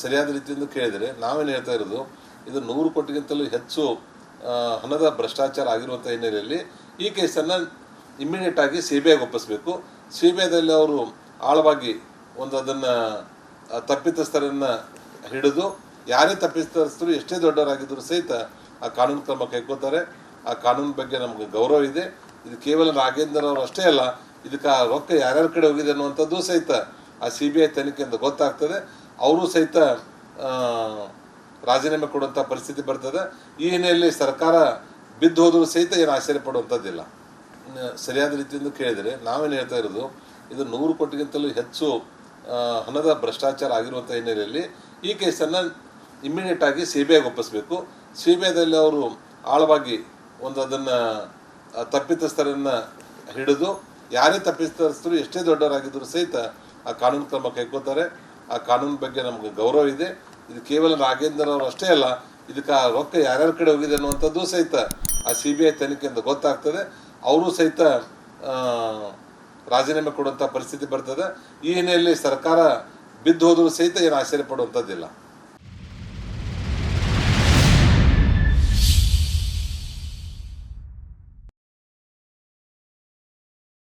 ಸರಿಯಾದ ರೀತಿಯಿಂದ ಕೇಳಿದರೆ ನಾವೇನು ಹೇಳ್ತಾ ಇರೋದು, ಇದು ನೂರು ಕೋಟಿಗಿಂತಲೂ ಹೆಚ್ಚು ಹಣದ ಭ್ರಷ್ಟಾಚಾರ ಆಗಿರುವಂಥ ಹಿನ್ನೆಲೆಯಲ್ಲಿ ಈ ಕೇಸನ್ನು ಇಮ್ಮಿಡಿಯೇಟ್ ಆಗಿ ಸಿ ಬಿ ಐಗೆ ಒಪ್ಪಿಸಬೇಕು. ಸಿ ಬಿ ಐದಲ್ಲಿ ಅವರು ಆಳವಾಗಿ ಒಂದು ಅದನ್ನು ತಪ್ಪಿತಸ್ಥರನ್ನು ಹಿಡಿದು, ಯಾರೇ ತಪ್ಪಿತಸ್ಥರು ಎಷ್ಟೇ ದೊಡ್ಡವರಾಗಿದ್ದರೂ ಸಹಿತ ಆ ಕಾನೂನು ಕ್ರಮ ಕೈಗೊಳ್ತಾರೆ. ಆ ಕಾನೂನು ಬಗ್ಗೆ ನಮಗೆ ಗೌರವ ಇದೆ. ಇದು ಕೇವಲ ನಾಗೇಂದ್ರ ಅವರು ಅಷ್ಟೇ ಅಲ್ಲ, ಇದಕ್ಕೆ ಆ ರೊಕ್ಕ ಯಾರ್ಯಾರ ಕಡೆ ಹೋಗಿದೆ ಅನ್ನುವಂಥದ್ದು ಸಹಿತ ಆ ಸಿ ಬಿ ಐ ತನಿಖೆಯಿಂದ ಗೊತ್ತಾಗ್ತದೆ. ಅವರು ಸಹಿತ ರಾಜೀನಾಮೆ ಕೊಡುವಂಥ ಪರಿಸ್ಥಿತಿ ಬರ್ತದೆ. ಈ ಹಿನ್ನೆಲೆಯಲ್ಲಿ ಸರ್ಕಾರ ಬಿದ್ದು ಹೋದರೂ ಸಹಿತ ಏನು ಆಶ್ಚರ್ಯ ಪಡುವಂಥದ್ದಿಲ್ಲ. ಸರಿಯಾದ ರೀತಿಯಿಂದ ಕೇಳಿದರೆ ನಾವೇನು ಹೇಳ್ತಾ ಇರೋದು, ಇದು ನೂರು ಕೋಟಿಗಿಂತಲೂ ಹೆಚ್ಚು ಹಣದ ಭ್ರಷ್ಟಾಚಾರ ಆಗಿರುವಂಥ ಹಿನ್ನೆಲೆಯಲ್ಲಿ ಈ ಕೇಸನ್ನು ಇಮ್ಮಿಡಿಯೇಟ್ ಆಗಿ ಸಿ ಬಿ ಐಗೆ ಒಪ್ಪಿಸಬೇಕು. ಸಿ ಬಿ ಐದಲ್ಲಿ ಅವರು ಆಳವಾಗಿ ಒಂದು ಅದನ್ನು ತಪ್ಪಿತಸ್ಥರನ್ನು ಹಿಡಿದು, ಯಾರೇ ತಪ್ಪಿತಸ್ಥರು ಎಷ್ಟೇ ದೊಡ್ಡವರಾಗಿದ್ದರೂ ಸಹಿತ ಆ ಕಾನೂನು ಕ್ರಮ ಕೈಗೊಳ್ತಾರೆ. ಆ ಕಾನೂನು ಬಗ್ಗೆ ನಮ್ಗೆ ಗೌರವ ಇದೆ. ಇದು ಕೇವಲ ನಾಗೇಂದ್ರ ಅವರು ಅಷ್ಟೇ ಅಲ್ಲ, ಇದಕ್ಕೆ ಆ ರೊಕ್ಕ ಯಾರ್ಯಾರ ಕಡೆ ಹೋಗಿದೆ ಅನ್ನುವಂಥದ್ದು ಸಹಿತ ಆ ಸಿ ಬಿ ಐ ತನಿಖೆಯಿಂದ ಗೊತ್ತಾಗ್ತದೆ. ಅವರು ಸಹಿತ ರಾಜೀನಾಮೆ ಕೊಡುವಂಥ ಪರಿಸ್ಥಿತಿ ಬರ್ತದೆ. ಈ ಹಿನ್ನೆಲೆಯಲ್ಲಿ ಸರ್ಕಾರ ಬಿದ್ದು ಹೋದರೂ ಸಹಿತ ಏನು ಆಶ್ಚರ್ಯ ಪಡುವಂಥದ್ದಿಲ್ಲ.